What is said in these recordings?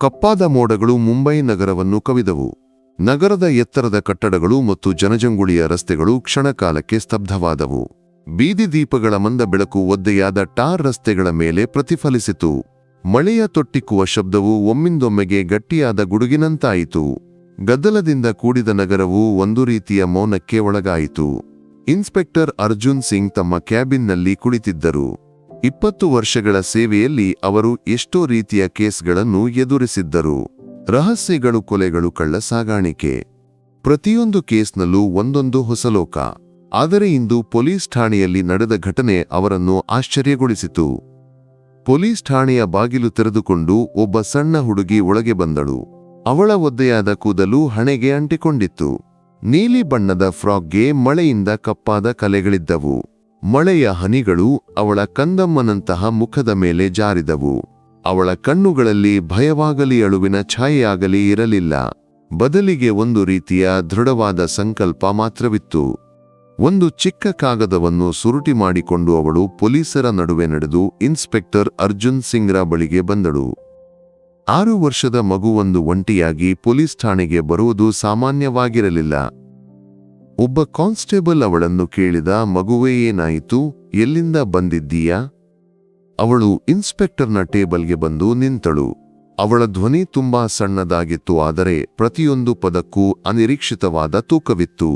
ಕಪ್ಪಾದ ಮೋಡಗಳು ಮುಂಬೈ ನಗರವನ್ನು ಕವಿದವು. ನಗರದ ಎತ್ತರದ ಕಟ್ಟಡಗಳು ಮತ್ತು ಜನಜಂಗುಳಿಯ ರಸ್ತೆಗಳು ಕ್ಷಣಕಾಲಕ್ಕೆ ಸ್ತಬ್ಧವಾದವು. ಬೀದಿ ದೀಪಗಳ ಮಂದ ಬೆಳಕು ಒದ್ದೆಯಾದ ಟಾರ್ ರಸ್ತೆಗಳ ಮೇಲೆ ಪ್ರತಿಫಲಿಸಿತು. ಮಳೆಯ ತೊಟ್ಟಿಕ್ಕುವ ಶಬ್ದವು ಒಮ್ಮಿಂದೊಮ್ಮೆಗೆ ಗಟ್ಟಿಯಾದ ಗುಡುಗಿನಂತಾಯಿತು. ಗದ್ದಲದಿಂದ ಕೂಡಿದ ನಗರವು ಒಂದು ರೀತಿಯ ಮೌನಕ್ಕೆ ಒಳಗಾಯಿತು. ಇನ್ಸ್ಪೆಕ್ಟರ್ ಅರ್ಜುನ್ ಸಿಂಗ್ ತಮ್ಮ ಕ್ಯಾಬಿನ್ನಲ್ಲಿ ಕುಳಿತಿದ್ದರು. ಇಪ್ಪತ್ತು ವರ್ಷಗಳ ಸೇವೆಯಲ್ಲಿ ಅವರು ಎಷ್ಟೋ ರೀತಿಯ ಕೇಸ್ಗಳನ್ನು ಎದುರಿಸಿದ್ದರು. ರಹಸ್ಯಗಳು ಕೊಲೆಗಳು ಕಳ್ಳ ಸಾಗಾಣಿಕೆ. ಪ್ರತಿಯೊಂದು ಕೇಸ್ನಲ್ಲೂ ಒಂದೊಂದು ಹೊಸಲೋಕ. ಆದರೆ ಇಂದು ಪೊಲೀಸ್ ಠಾಣೆಯಲ್ಲಿ ನಡೆದ ಘಟನೆ ಅವರನ್ನು ಆಶ್ಚರ್ಯಗೊಳಿಸಿತು. ಪೊಲೀಸ್ ಠಾಣೆಯ ಬಾಗಿಲು ತೆರೆದುಕೊಂಡು ಒಬ್ಬ ಸಣ್ಣ ಹುಡುಗಿ ಒಳಗೆ ಬಂದಳು. ಅವಳ ಒದ್ದೆಯಾದ ಕೂದಲು ಹಣೆಗೆ ಅಂಟಿಕೊಂಡಿತ್ತು. ನೀಲಿ ಬಣ್ಣದ ಫ್ರಾಕ್ಗೆ ಮಳೆಯಿಂದ ಕಪ್ಪಾದ ಕಲೆಗಳಿದ್ದವು. ಮಳೆಯ ಹನಿಗಳು ಅವಳ ಕಂದಮ್ಮನಂತಹ ಮುಖದ ಮೇಲೆ ಜಾರಿದವು. ಅವಳ ಕಣ್ಣುಗಳಲ್ಲಿ ಭಯವಾಗಲಿ ಅಳುವಿನ ಛಾಯೆಯಾಗಲಿ ಇರಲಿಲ್ಲ. ಬದಲಿಗೆ ಒಂದು ರೀತಿಯ ದೃಢವಾದ ಸಂಕಲ್ಪ ಮಾತ್ರವಿತ್ತು. ಒಂದು ಚಿಕ್ಕ ಕಾಗದವನ್ನು ಸುರುಟಿ ಮಾಡಿಕೊಂಡು ಅವಳು ಪೊಲೀಸರ ನಡುವೆ ನಡೆದು ಇನ್ಸ್ಪೆಕ್ಟರ್ ಅರ್ಜುನ್ ಸಿಂಗ್ರ ಬಳಿಗೆ ಬಂದಳು. ಆರು ವರ್ಷದ ಮಗುವೊಂದು ಒಂಟಿಯಾಗಿ ಪೊಲೀಸ್ ಠಾಣೆಗೆ ಬರುವುದು ಸಾಮಾನ್ಯವಾಗಿರಲಿಲ್ಲ. ಒಬ್ಬ ಕಾನ್ಸ್ಟೇಬಲ್ ಅವಳನ್ನು ಕೇಳಿದ ಮಗುವೇ ಏನಾಯಿತು, ಎಲ್ಲಿಂದ ಬಂದಿದ್ದೀಯಾ? ಅವಳು ಇನ್ಸ್ಪೆಕ್ಟರ್ನ ಟೇಬಲ್ಗೆ ಬಂದು ನಿಂತಳು. ಅವಳ ಧ್ವನಿ ತುಂಬಾ ಸಣ್ಣದಾಗಿತ್ತು, ಆದರೆ ಪ್ರತಿಯೊಂದು ಪದಕ್ಕೂ ಅನಿರೀಕ್ಷಿತವಾದ ತೂಕವಿತ್ತು.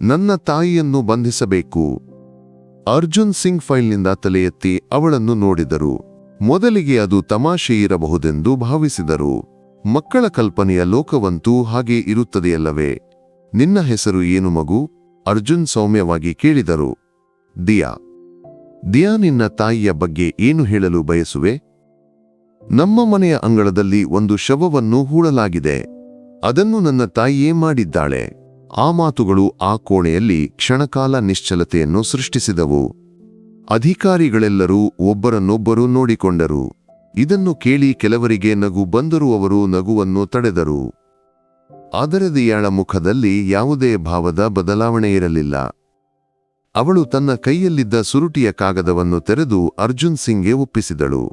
ನನ್ನ ತಾಯಿಯನ್ನು ಬಂಧಿಸಬೇಕು. ಅರ್ಜುನ್ ಸಿಂಗ್ ಫೈಲ್ನಿಂದ ತಲೆ ಎತ್ತಿ ಅವಳನ್ನು ನೋಡಿದರು. ಮೊದಲಿಗೆ ಅದು ತಮಾಷೆ ಇರಬಹುದೆಂದು ಭಾವಿಸಿದರು. ಮಕ್ಕಳ ಕಲ್ಪನೆಯ ಲೋಕವಂತೂ ಹಾಗೆ ಇರುತ್ತದೆಯಲ್ಲವೇ? ನಿನ್ನ ಹೆಸರು ಏನು ಮಗು? ಅರ್ಜುನ್ ಸೌಮ್ಯವಾಗಿ ಕೇಳಿದರು. ದಿಯಾ. ದಿಯಾ, ನಿನ್ನ ತಾಯಿಯ ಬಗ್ಗೆ ಏನು ಹೇಳಲು ಬಯಸುವೆ? ನಮ್ಮ ಮನೆಯ ಅಂಗಳದಲ್ಲಿ ಒಂದು ಶವವನ್ನು ಹೂಳಲಾಗಿದೆ. ಅದನ್ನು ನನ್ನ ತಾಯಿಯೇ ಮಾಡಿದ್ದಾಳೆ. ಆ ಮಾತುಗಳು ಆ ಕೋಣೆಯಲ್ಲಿ ಕ್ಷಣಕಾಲ ನಿಶ್ಚಲತೆಯನ್ನು ಸೃಷ್ಟಿಸಿದವು. ಅಧಿಕಾರಿಗಳೆಲ್ಲರೂ ಒಬ್ಬರನ್ನೊಬ್ಬರು ನೋಡಿಕೊಂಡರು. ಇದನ್ನು ಕೇಳಿ ಕೆಲವರಿಗೆ ನಗು ಬಂದರೂ ಅವರು ನಗುವನ್ನು ತಡೆದರು. ಆದರೆ ದಿಯಾಳ ಮುಖದಲ್ಲಿ ಯಾವುದೇ ಭಾವದ ಬದಲಾವಣೆ ಇರಲಿಲ್ಲ ಅವಳು ತನ್ನ ಕೈಯಲ್ಲಿದ್ದ ಸುರುಟಿಯ ಕಾಗದವನ್ನು ತೆರೆದು ಅರ್ಜುನ್ ಸಿಂಗ್ಗೆ ಒಪ್ಪಿಸಿದಳು.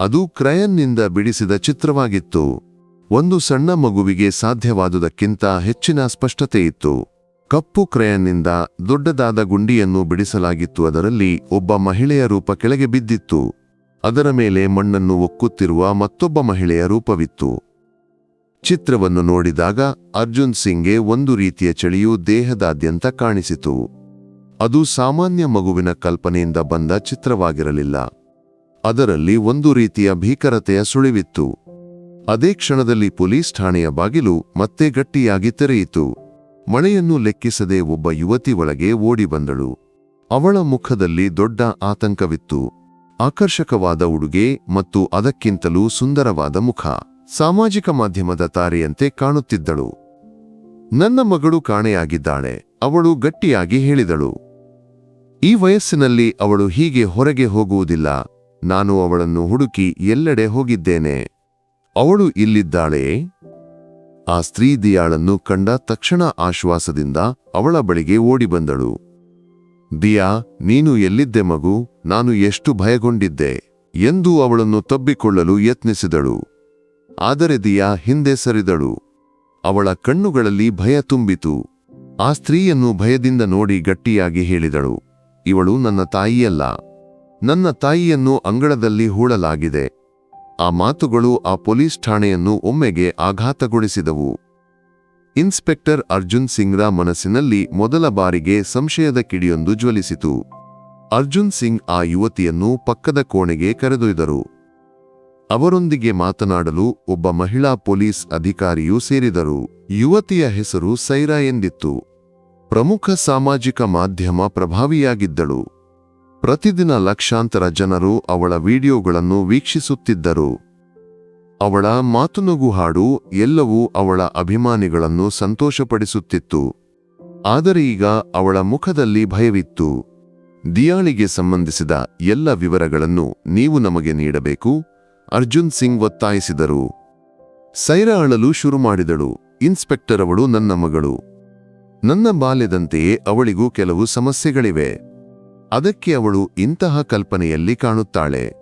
ಅದು ಕ್ರಯನ್ನಿಂದ ಬಿಡಿಸಿದ ಚಿತ್ರವಾಗಿತ್ತು. ಒಂದು ಸಣ್ಣ ಮಗುವಿಗೆ ಸಾಧ್ಯವಾದುದಕ್ಕಿಂತ ಹೆಚ್ಚಿನ ಸ್ಪಷ್ಟತೆ ಇತ್ತು. ಕಪ್ಪು ಕ್ರಯನ್ನಿಂದ ದೊಡ್ಡದಾದ ಗುಂಡಿಯನ್ನು ಬಿಡಿಸಲಾಗಿತ್ತು. ಅದರಲ್ಲಿ ಒಬ್ಬ ಮಹಿಳೆಯ ರೂಪ ಕೆಳಗೆ ಬಿದ್ದಿತ್ತು. ಅದರ ಮೇಲೆ ಮಣ್ಣನ್ನು ಒಕ್ಕುತ್ತಿರುವ ಮತ್ತೊಬ್ಬ ಮಹಿಳೆಯ ರೂಪವಿತ್ತು. ಚಿತ್ರವನ್ನು ನೋಡಿದಾಗ ಅರ್ಜುನ್ ಸಿಂಗ್ಗೆ ಒಂದು ರೀತಿಯ ಚಳಿಯು ದೇಹದಾದ್ಯಂತ ಕಾಣಿಸಿತು. ಅದು ಸಾಮಾನ್ಯ ಮಗುವಿನ ಕಲ್ಪನೆಯಿಂದ ಬಂದ ಚಿತ್ರವಾಗಿರಲಿಲ್ಲ. ಅದರಲ್ಲಿ ಒಂದು ರೀತಿಯ ಭೀಕರತೆಯ ಸುಳಿವಿತ್ತು. ಅದೇ ಕ್ಷಣದಲ್ಲಿ ಪೊಲೀಸ್ ಠಾಣೆಯ ಬಾಗಿಲು ಮತ್ತೆ ಗಟ್ಟಿಯಾಗಿ ತೆರೆಯಿತು. ಮಳೆಯನ್ನು ಲೆಕ್ಕಿಸದೆ ಒಬ್ಬ ಯುವತಿ ಒಳಗೆ ಓಡಿ ಬಂದಳು. ಅವಳ ಮುಖದಲ್ಲಿ ದೊಡ್ಡ ಆತಂಕವಿತ್ತು. ಆಕರ್ಷಕವಾದ ಉಡುಗೆ ಮತ್ತು ಅದಕ್ಕಿಂತಲೂ ಸುಂದರವಾದ ಮುಖ. ಸಾಮಾಜಿಕ ಮಾಧ್ಯಮದ ತಾರೆಯಂತೆ ಕಾಣುತ್ತಿದ್ದಳು. ನನ್ನ ಮಗಳು ಕಾಣೆಯಾಗಿದ್ದಾಳೆ, ಅವಳು ಗಟ್ಟಿಯಾಗಿ ಹೇಳಿದಳು. ಈ ವಯಸ್ಸಿನಲ್ಲಿ ಅವಳು ಹೀಗೆ ಹೊರಗೆ ಹೋಗುವುದಿಲ್ಲ, ನಾನು ಅವಳನ್ನು ಹುಡುಕಿ ಎಲ್ಲೆಡೆ ಹೋಗಿದ್ದೇನೆ. ಅವಳು ಇಲ್ಲಿದ್ದಾಳೆ? ಆ ಸ್ತ್ರೀ ದಿಯಾಳನ್ನು ಕಂಡ ತಕ್ಷಣ ಆಶ್ವಾಸದಿಂದ ಅವಳ ಬಳಿಗೆ ಓಡಿಬಂದಳು. ದಿಯಾ, ನೀನು ಎಲ್ಲಿದ್ದೆ ಮಗು? ನಾನು ಎಷ್ಟು ಭಯಗೊಂಡಿದ್ದೆ ಎಂದು ಅವಳನ್ನು ತಬ್ಬಿಕೊಳ್ಳಲು ಯತ್ನಿಸಿದಳು. ಆದರೆ ದಿಯಾ ಹಿಂದೆ ಸರಿದಳು. ಅವಳ ಕಣ್ಣುಗಳಲ್ಲಿ ಭಯ ತುಂಬಿತು. ಆ ಸ್ತ್ರೀಯನ್ನು ಭಯದಿಂದ ನೋಡಿ ಗಟ್ಟಿಯಾಗಿ ಹೇಳಿದಳು. ಇವಳು ನನ್ನ ತಾಯಿಯಲ್ಲ. ನನ್ನ ತಾಯಿಯನ್ನು ಅಂಗಳದಲ್ಲಿ ಹೂಳಲಾಗಿದೆ. ಆ ಮಾತುಗಳು ಆ ಪೊಲೀಸ್ ಠಾಣೆಯನ್ನು ಒಮ್ಮೆಗೆ ಆಘಾತಗೊಳಿಸಿದವು. ಇನ್ಸ್ಪೆಕ್ಟರ್ ಅರ್ಜುನ್ ಸಿಂಗ್ರ ಮನಸ್ಸಿನಲ್ಲಿ ಮೊದಲ ಬಾರಿಗೆ ಸಂಶಯದ ಕಿಡಿಯೊಂದು ಜ್ವಲಿಸಿತು. ಅರ್ಜುನ್ ಸಿಂಗ್ ಆ ಯುವತಿಯನ್ನು ಪಕ್ಕದ ಕೋಣೆಗೆ ಕರೆದೊಯ್ದರು. ಅವರೊಂದಿಗೆ ಮಾತನಾಡಲು ಒಬ್ಬ ಮಹಿಳಾ ಪೊಲೀಸ್ ಅಧಿಕಾರಿಯೂ ಸೇರಿದರು. ಯುವತಿಯ ಹೆಸರು ಸೈರಾ ಎಂದಿತ್ತು. ಪ್ರಮುಖ ಸಾಮಾಜಿಕ ಮಾಧ್ಯಮ ಪ್ರಭಾವಿಯಾಗಿದ್ದಳು. ಪ್ರತಿದಿನ ಲಕ್ಷಾಂತರ ಜನರು ಅವಳ ವಿಡಿಯೋಗಳನ್ನು ವೀಕ್ಷಿಸುತ್ತಿದ್ದರು. ಅವಳ ಮಾತುನಗು ಹಾಡು ಎಲ್ಲವೂ ಅವಳ ಅಭಿಮಾನಿಗಳನ್ನು ಸಂತೋಷಪಡಿಸುತ್ತಿತ್ತು. ಆದರೆ ಈಗ ಅವಳ ಮುಖದಲ್ಲಿ ಭಯವಿತ್ತು. ದಿಯಾಳಿಗೆ ಸಂಬಂಧಿಸಿದ ಎಲ್ಲ ವಿವರಗಳನ್ನು ನೀವು ನಮಗೆ ನೀಡಬೇಕು. ಅರ್ಜುನ್ ಸಿಂಗ್ ಒತ್ತಾಯಿಸಿದರು. ಸೈರಾ ಅಳಲು ಶುರು ಮಾಡಿದಳು. ಇನ್ಸ್ಪೆಕ್ಟರ್ ಅವಳು ನನ್ನ ಮಗಳು. ನನ್ನ ಬಾಲ್ಯದಂತೆಯೇ ಅವಳಿಗೂ ಕೆಲವು ಸಮಸ್ಯೆಗಳಿವೆ. ಅದಕ್ಕೆ ಅವಳು ಇಂತಹ ಕಲ್ಪನೆಯಲ್ಲಿ ಕಾಣುತ್ತಾಳೆ.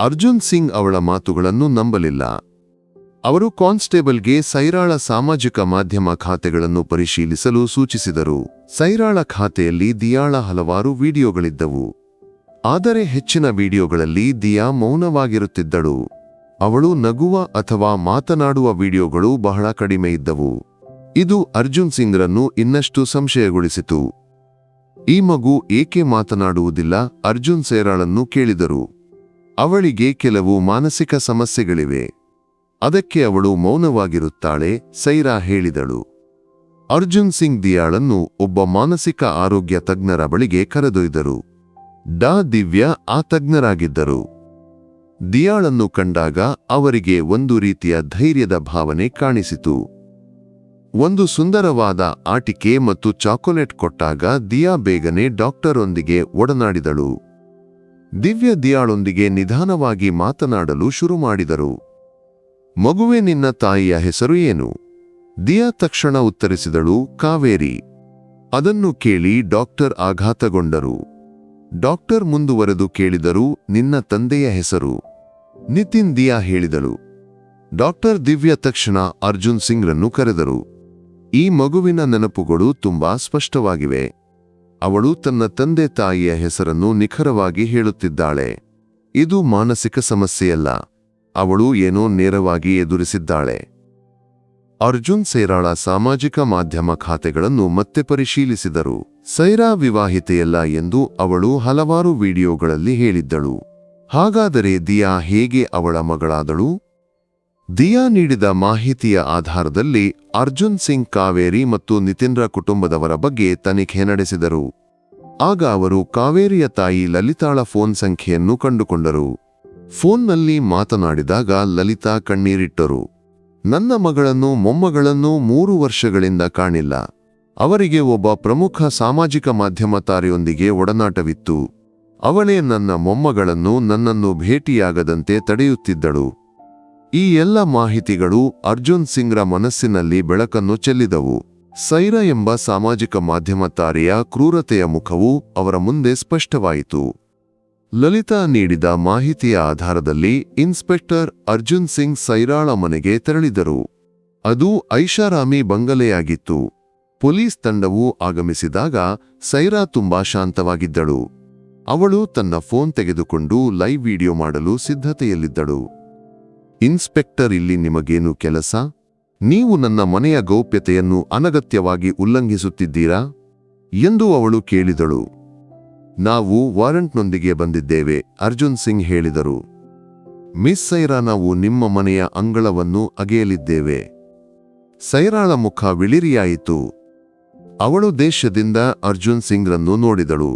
ಅರ್ಜುನ್ ಸಿಂಗ್ ಅವಳ ಮಾತುಗಳನ್ನು ನಂಬಲಿಲ್ಲ. ಅವರು ಕಾನ್ಸ್ಟೇಬಲ್ಗೆ ಸೈರಾಳ ಸಾಮಾಜಿಕ ಮಾಧ್ಯಮ ಖಾತೆಗಳನ್ನು ಪರಿಶೀಲಿಸಲು ಸೂಚಿಸಿದರು. ಸೈರಾಳ ಖಾತೆಯಲ್ಲಿ ದಿಯಾಳ ಹಲವಾರು ವಿಡಿಯೋಗಳಿದ್ದವು. ಆದರೆ ಹೆಚ್ಚಿನ ವಿಡಿಯೋಗಳಲ್ಲಿ ದಿಯಾ ಮೌನವಾಗಿರುತ್ತಿದ್ದಳು. ಅವಳು ನಗುವ ಅಥವಾ ಮಾತನಾಡುವ ವಿಡಿಯೋಗಳು ಬಹಳ ಕಡಿಮೆ ಇದ್ದವು. ಇದು ಅರ್ಜುನ್ ಸಿಂಗ್ರನ್ನು ಇನ್ನಷ್ಟು ಸಂಶಯಗೊಳಿಸಿತು. ಈ ಮಗು ಏಕೆ ಮಾತನಾಡುವುದಿಲ್ಲ? ಅರ್ಜುನ್ ಸೇರಾಳನ್ನು ಕೇಳಿದರು. ಅವಳಿಗೆ ಕೆಲವು ಮಾನಸಿಕ ಸಮಸ್ಯೆಗಳಿವೆ. ಅದಕ್ಕೆ ಅವಳು ಮೌನವಾಗಿರುತ್ತಾಳೆ, ಸೈರಾ ಹೇಳಿದಳು. ಅರ್ಜುನ್ ಸಿಂಗ್ ದಿಯಾಳನ್ನು ಒಬ್ಬ ಮಾನಸಿಕ ಆರೋಗ್ಯ ತಜ್ಞರ ಬಳಿಗೆ ಕರೆದೊಯ್ದರು. ಡಾ ದಿವ್ಯ ಆತಜ್ಞರಾಗಿದ್ದರು. ತಜ್ಞರಾಗಿದ್ದರು ದಿಯಾಳನ್ನು ಕಂಡಾಗ ಅವರಿಗೆ ಒಂದು ರೀತಿಯ ಧೈರ್ಯದ ಭಾವನೆ ಕಾಣಿಸಿತು. ಒಂದು ಸುಂದರವಾದ ಆಟಿಕೆ ಮತ್ತು ಚಾಕೊಲೇಟ್ ಕೊಟ್ಟಾಗ ದಿಯಾ ಬೇಗನೆ ಡಾಕ್ಟರೊಂದಿಗೆ ಒಡನಾಡಿದಳು. ದಿವ್ಯ ದಿಯಾಳೊಂದಿಗೆ ನಿಧಾನವಾಗಿ ಮಾತನಾಡಲು ಶುರು ಮಾಡಿದರು ಮಗುವೆ ನಿನ್ನ ತಾಯಿಯ ಹೆಸರು ಏನು? ದಿಯಾ ತಕ್ಷಣ ಉತ್ತರಿಸಿದಳು, ಕಾವೇರಿ. ಅದನ್ನು ಕೇಳಿ ಡಾಕ್ಟರ್ ಆಘಾತಗೊಂಡರು. ಡಾಕ್ಟರ್ ಮುಂದುವರೆದು ಕೇಳಿದರು ನಿನ್ನ ತಂದೆಯ ಹೆಸರು. ನಿತಿನ್ ದಿಯಾ ಹೇಳಿದಳು. ಡಾಕ್ಟರ್ ದಿವ್ಯ ತಕ್ಷಣ ಅರ್ಜುನ್ ಸಿಂಗ್ರನ್ನು ಕರೆದರು. ಈ ಮಗುವಿನ ನೆನಪುಗಳು ತುಂಬಾ ಸ್ಪಷ್ಟವಾಗಿವೆ. ಅವಳು ತನ್ನ ತಂದೆ ತಾಯಿಯ ಹೆಸರನ್ನು ನಿಖರವಾಗಿ ಹೇಳುತ್ತಿದ್ದಾಳೆ. ಇದು ಮಾನಸಿಕ ಸಮಸ್ಯೆಯಲ್ಲ. ಅವಳು ಏನೋ ನೇರವಾಗಿ ಎದುರಿಸಿದ್ದಾಳೆ. ಅರ್ಜುನ್ ಸೇರಾಳ ಸಾಮಾಜಿಕ ಮಾಧ್ಯಮ ಖಾತೆಗಳನ್ನು ಮತ್ತೆ ಪರಿಶೀಲಿಸಿದರು. ಸೈರಾ ವಿವಾಹಿತೆಯಲ್ಲ ಎಂದು ಅವಳು ಹಲವಾರು ವಿಡಿಯೋಗಳಲ್ಲಿ ಹೇಳಿದ್ದಳು. ಹಾಗಾದರೆ ದಿಯಾ ಹೇಗೆ ಅವಳ ಮಗಳಾದಳು? ದಿಯಾ ನೀಡಿದ ಮಾಹಿತಿಯ ಆಧಾರದಲ್ಲಿ ಅರ್ಜುನ್ ಸಿಂಗ್ ಕಾವೇರಿ ಮತ್ತು ನಿತಿನ್ರ ಕುಟುಂಬದವರ ಬಗ್ಗೆ ತನಿಖೆ ನಡೆಸಿದರು. ಆಗ ಅವರು ಕಾವೇರಿಯ ತಾಯಿ ಲಲಿತಾಳ ಫೋನ್ ಸಂಖ್ಯೆಯನ್ನು ಕಂಡುಕೊಂಡರು. ಫೋನ್ನಲ್ಲಿ ಮಾತನಾಡಿದಾಗ ಲಲಿತಾ ಕಣ್ಣೀರಿಟ್ಟರು. ನನ್ನ ಮಗಳನ್ನು ಮೊಮ್ಮಗಳನ್ನು ಮೂರು ವರ್ಷಗಳಿಂದ ಕಾಣಿಲ್ಲ. ಅವರಿಗೆ ಒಬ್ಬ ಪ್ರಮುಖ ಸಾಮಾಜಿಕ ಮಾಧ್ಯಮ ತಾರೆಯೊಂದಿಗೆ ಒಡನಾಟವಿತ್ತು. ಅವಳೇ ನನ್ನ ಮೊಮ್ಮಗಳನ್ನು ನನ್ನನ್ನು ಭೇಟಿಯಾಗದಂತೆ ತಡೆಯುತ್ತಿದ್ದಳು. ಈ ಎಲ್ಲ ಮಾಹಿತಿಗಳು ಅರ್ಜುನ್ ಸಿಂಗ್ರ ಮನಸ್ಸಿನಲ್ಲಿ ಬೆಳಕನ್ನು ಚೆಲ್ಲಿದವು. ಸೈರಾ ಎಂಬ ಸಾಮಾಜಿಕ ಮಾಧ್ಯಮ ತಾರೆಯ ಕ್ರೂರತೆಯ ಮುಖವು ಅವರ ಮುಂದೆ ಸ್ಪಷ್ಟವಾಯಿತು. ಲಲಿತಾ ನೀಡಿದ ಮಾಹಿತಿಯ ಆಧಾರದಲ್ಲಿ ಇನ್ಸ್ಪೆಕ್ಟರ್ ಅರ್ಜುನ್ ಸಿಂಗ್ ಸೈರಾಳ ಮನೆಗೆ ತೆರಳಿದರು. ಅದು ಐಷಾರಾಮಿ ಬಂಗಲೆಯಾಗಿತ್ತು. ಪೊಲೀಸ್ ತಂಡವು ಆಗಮಿಸಿದಾಗ ಸೈರಾ ತುಂಬಾ ಶಾಂತವಾಗಿದ್ದಳು. ಅವಳು ತನ್ನ ಫೋನ್ ತೆಗೆದುಕೊಂಡು ಲೈವ್ ವಿಡಿಯೋ ಮಾಡಲು ಸಿದ್ಧತೆಯಲ್ಲಿದ್ದಳು. ಇನ್ಸ್ಪೆಕ್ಟರ್ ಇಲ್ಲಿ ನಿಮಗೇನು ಕೆಲಸ? ನೀವು ನನ್ನ ಮನೆಯ ಗೌಪ್ಯತೆಯನ್ನು ಅನಗತ್ಯವಾಗಿ ಉಲ್ಲಂಘಿಸುತ್ತಿದ್ದೀರಾ? ಎಂದು ಅವಳು ಕೇಳಿದಳು. ನಾವು ವಾರಂಟ್ನೊಂದಿಗೆ ಬಂದಿದ್ದೇವೆ, ಅರ್ಜುನ್ ಸಿಂಗ್ ಹೇಳಿದರು. ಮಿಸ್ ಸೈರಾ, ನಾವು ನಿಮ್ಮ ಮನೆಯ ಅಂಗಳವನ್ನು ಅಗೆಯಲಿದ್ದೇವೆ. ಸೈರಾಳ ಮುಖ ವಿಳಿರಿಯಾಯಿತು ಅವಳು ದೇಶದಿಂದ ಅರ್ಜುನ್ ಸಿಂಗ್ರನ್ನು ನೋಡಿದಳು.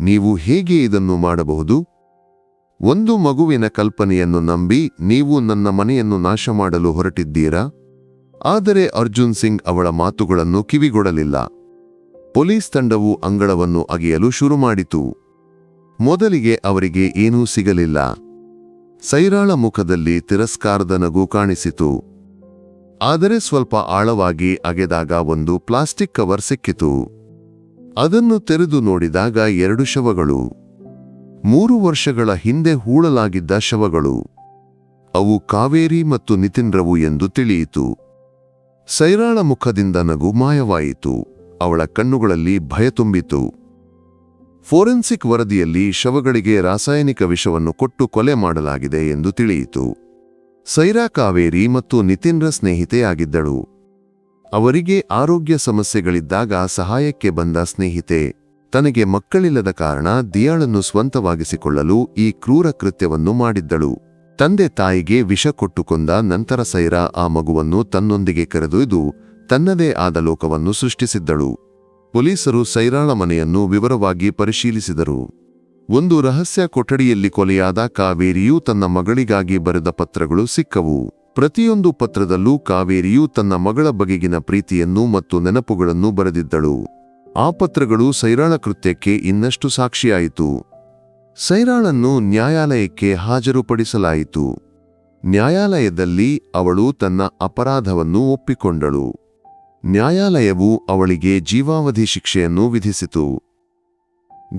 ನೀವು ಹೇಗೆ ಇದನ್ನು ಮಾಡಬಹುದು? ಒಂದು ಮಗುವಿನ ಕಲ್ಪನೆಯನ್ನು ನಂಬಿ ನೀವು ನನ್ನ ಮನೆಯನ್ನು ನಾಶ ಮಾಡಲು ಹೊರಟಿದ್ದೀರಾ? ಆದರೆ ಅರ್ಜುನ್ ಸಿಂಗ್ ಅವಳ ಮಾತುಗಳನ್ನು ಕಿವಿಗೊಡಲಿಲ್ಲ. ಪೊಲೀಸ್ ತಂಡವು ಅಂಗಳವನ್ನು ಅಗೆಯಲು ಶುರು ಮಾಡಿತು. ಮೊದಲಿಗೆ ಅವರಿಗೆ ಏನೂ ಸಿಗಲಿಲ್ಲ. ಸೈರಾಳ ಮುಖದಲ್ಲಿ ತಿರಸ್ಕಾರದ ನಗು ಕಾಣಿಸಿತು. ಆದರೆ ಸ್ವಲ್ಪ ಆಳವಾಗಿ ಅಗೆದಾಗ ಒಂದು ಪ್ಲಾಸ್ಟಿಕ್ ಕವರ್ ಸಿಕ್ಕಿತು. ಅದನ್ನು ತೆರೆದು ನೋಡಿದಾಗ ಎರಡು ಶವಗಳು. ಮೂರು ವರ್ಷಗಳ ಹಿಂದೆ ಹೂಳಲಾಗಿದ್ದ ಶವಗಳು. ಅವು ಕಾವೇರಿ ಮತ್ತು ನಿತಿನ್ರವು ಎಂದು ತಿಳಿಯಿತು. ಸೈರಾಳ ಮುಖದಿಂದ ನಗು ಮಾಯವಾಯಿತು. ಅವಳ ಕಣ್ಣುಗಳಲ್ಲಿ ಭಯ ತುಂಬಿತು. ಫೋರೆನ್ಸಿಕ್ ವರದಿಯಲ್ಲಿ ಶವಗಳಿಗೆ ರಾಸಾಯನಿಕ ವಿಷವನ್ನು ಕೊಟ್ಟು ಕೊಲೆ ಮಾಡಲಾಗಿದೆ ಎಂದು ತಿಳಿಯಿತು. ಸೈರಾ ಕಾವೇರಿ ಮತ್ತು ನಿತಿನ್ರ ಸ್ನೇಹಿತೆಯಾಗಿದ್ದಳು. ಅವರಿಗೆ ಆರೋಗ್ಯ ಸಮಸ್ಯೆಗಳಿದ್ದಾಗ ಸಹಾಯಕ್ಕೆ ಬಂದ ಸ್ನೇಹಿತೆ. ತನಗೆ ಮಕ್ಕಳಿಲ್ಲದ ಕಾರಣ ದಿಯಾಳನ್ನು ಸ್ವಂತವಾಗಿಸಿಕೊಳ್ಳಲು ಈ ಕ್ರೂರ ಕೃತ್ಯವನ್ನು ಮಾಡಿದ್ದಳು. ತಂದೆ ತಾಯಿಗೆ ವಿಷ ಕೊಟ್ಟುಕೊಂಡ ನಂತರ ಸೈರಾ ಆ ಮಗುವನ್ನು ತನ್ನೊಂದಿಗೆ ಕರೆದೊಯ್ದು ತನ್ನದೇ ಆದ ಲೋಕವನ್ನು ಸೃಷ್ಟಿಸಿದ್ದಳು. ಪೊಲೀಸರು ಸೈರಾಳ ಮನೆಯನ್ನು ವಿವರವಾಗಿ ಪರಿಶೀಲಿಸಿದರು. ಒಂದು ರಹಸ್ಯ ಕೊಠಡಿಯಲ್ಲಿ ಕೊಲೆಯಾದ ಕಾವೇರಿಯು ತನ್ನ ಮಗಳಿಗಾಗಿ ಬರೆದ ಪತ್ರಗಳು ಸಿಕ್ಕವು. ಪ್ರತಿಯೊಂದು ಪತ್ರದಲ್ಲೂ ಕಾವೇರಿಯು ತನ್ನ ಮಗಳ ಬಗೆಗಿನ ಪ್ರೀತಿಯನ್ನು ಮತ್ತು ನೆನಪುಗಳನ್ನು ಬರೆದಿದ್ದಳು. ಆ ಪತ್ರಗಳು ಸೈರಾಳ ಕೃತ್ಯಕ್ಕೆ ಇನ್ನಷ್ಟು ಸಾಕ್ಷಿಯಾಯಿತು. ಸೈರಾಳನ್ನು ನ್ಯಾಯಾಲಯಕ್ಕೆ ಹಾಜರುಪಡಿಸಲಾಯಿತು. ನ್ಯಾಯಾಲಯದಲ್ಲಿ ಅವಳು ತನ್ನ ಅಪರಾಧವನ್ನು ಒಪ್ಪಿಕೊಂಡಳು. ನ್ಯಾಯಾಲಯವು ಅವಳಿಗೆ ಜೀವಾವಧಿ ಶಿಕ್ಷೆಯನ್ನು ವಿಧಿಸಿತು.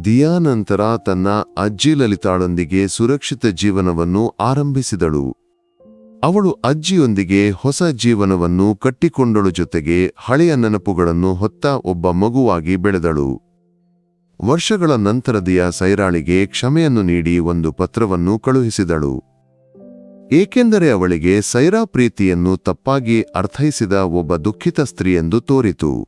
ದಿಯಾ ನಂತರ ತನ್ನ ಅಜ್ಜಿ ಲಲಿತಾಳೊಂದಿಗೆ ಸುರಕ್ಷಿತ ಜೀವನವನ್ನು ಆರಂಭಿಸಿದಳು. ಅವಳು ಅಜ್ಜಿಯೊಂದಿಗೆ ಹೊಸ ಜೀವನವನ್ನು ಕಟ್ಟಿಕೊಂಡಳು ಜೊತೆಗೆ ಹಳೆಯ ನೆನಪುಗಳನ್ನು ಹೊತ್ತ ಒಬ್ಬ ಮಗುವಾಗಿ ಬೆಳೆದಳು. ವರ್ಷಗಳ ನಂತರದಿಯ ಸೈರಾಳಿಗೆ ಕ್ಷಮೆಯನ್ನು ನೀಡಿ ಒಂದು ಪತ್ರವನ್ನು ಕಳುಹಿಸಿದಳು. ಏಕೆಂದರೆ ಅವಳಿಗೆ ಸೈರಾ ಪ್ರೀತಿಯನ್ನು ತಪ್ಪಾಗಿ ಅರ್ಥೈಸಿದ ಒಬ್ಬ ದುಃಖಿತ ಸ್ತ್ರೀಯೆಂದು ತೋರಿತು.